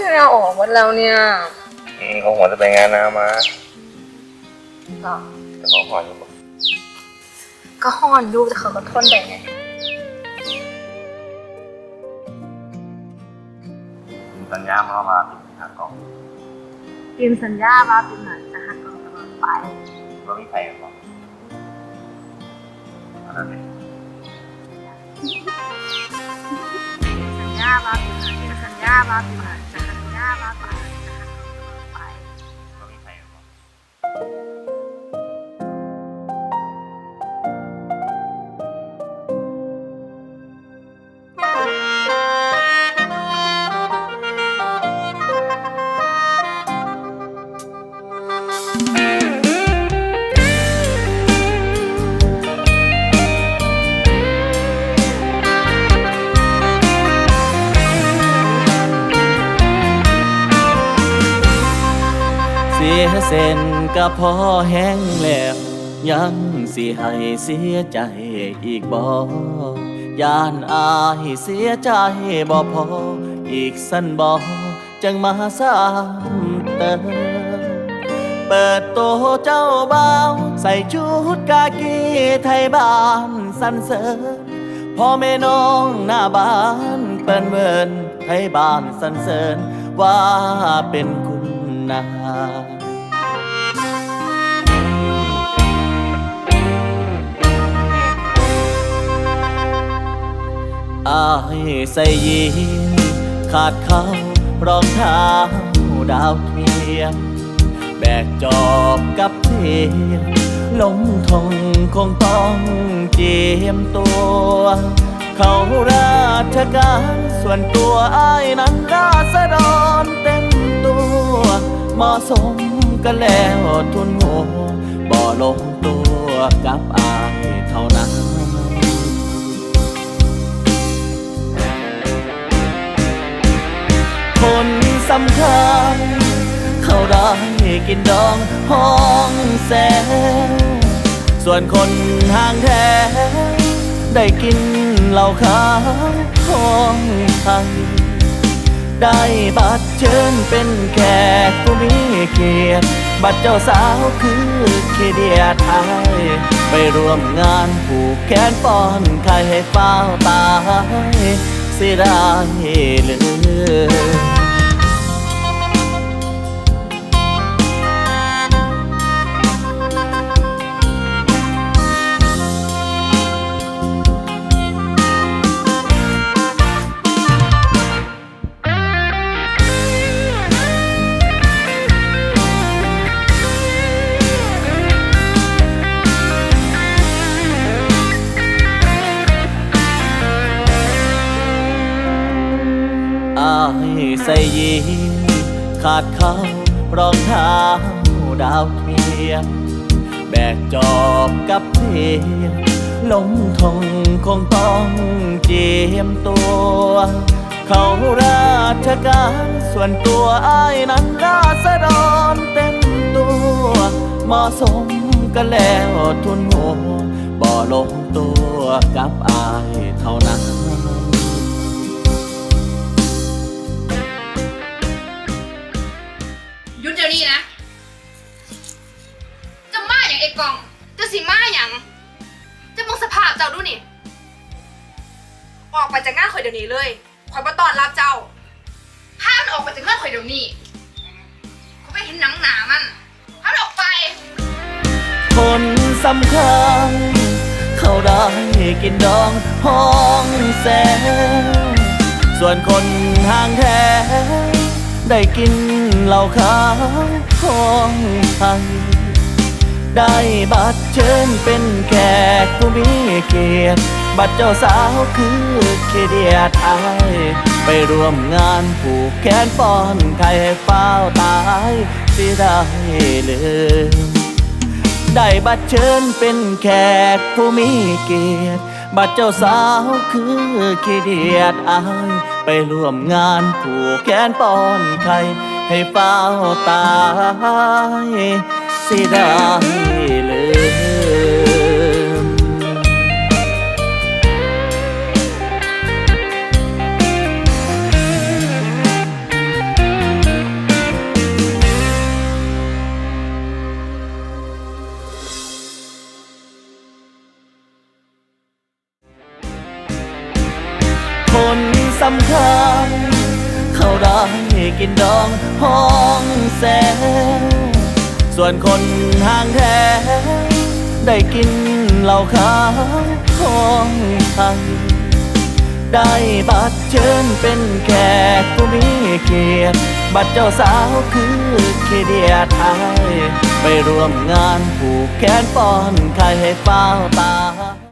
เหงาออกหมดแล้วเนี่ยอืมเขาหัวจะไปงานนามาก็แต่เขาหัวอยู่บ่ก็ห้อนอยู่แต่เขาก็ทนได้ไงมีสัญญามาว่าติดทางกล่องพิมสัญญาว่าพิมน่ะจะหักกองตลอดไปว่ามีใครกันบ้างอันนั้นเองสัญญาว่าพิมน่ะสัญญาว่าพิมน่ะจะสัญญาว่าพิมน่ะ จะหัก สียเส้นก็พอแห้งแล้วยังสิให้เสียใจอีกบ่ยานอายเสียใจบ่พอ อีกสั้นบ่จังมาซ้ำเติมเปิดโตเจ้าบ่าวใส่ชุดกากีไทยบ้านสันเสริญพ่อแม่น้องหน้าบ้านเปิ้นเวินไทยบ้านสันเสริญว่าเป็นคุณนา ใส่ยีนขาดเขารองเท้าดาวเทียม แบกจอบกับเทียมลงทงคงต้องเจียมตัว เขาราชการส่วนตัวอายนั้นราษฎรเต็มตัวเหมาะสมกันแล้วทุนหัวบ่ลงตัวกับอายเท่านั้นำคัญ เขาได้กินดองห้องแสนส่วนคนห่างแท้ได้กินเหล้าขาวห้องไทย ได้บัตรเชิญเป็นแขกผู้มีเกียรติบัตรเจ้าสาวคือเคเดียไทย ไปร่วมงานผูกแขนป้อนไข่ให้เฝ้าตายเสิได้เลยอ ใส่ยีนขาดเขารองเท้าดาวเทียมแบกจอบกับเทียมลงทงคงต้องเจียมตัว เขาราชการส่วนตัวอายนั้นราษฎรเต็มตัวเหมาะสมกันแล้วทุนหัวบ่ลงตัวกับอายเท่านั้น เดี๋ยวนี้เลยข่อยมาต้อนรับเจ้า ห้ามนออกไปจากงานข่อยเดี๋ยวนี้เขาไปเห็นหนังหนามันห้ามนออกไป คนสำคัญ เขาได้กินดองห้องแสนส่วนคนห่างแท้ได้กินเหล้าขาวห้องไทยได้บัตรเชิญเป็นแขกผู้มีเกียรติ บัตรเจ้าสาวคือเคเดียดไทย ไปร่วมงานผูกแขนป้อนไข่ให้เฝ้าตายสิได้เลยได้บัตรเชิญเป็นแขกผู้มีเกียรติ บัตรเจ้าสาวคือขี้เดียดอาย ไปร่วมงานผูกแขนป้อนไข่ให้เฝ้าตายสิได้ คนสำคัญ เขาได้กินดองห้องแสงส่วนคนห่างแท้ได้กินเหล้าขาวห้องไทยได้บัตรเชิญเป็นแขกผู้มีเกียรติบัตรเจ้าสาวคือเคเดียไทยไปร่วมงานผูกแขนป้อนไข่ให้เฝ้าตา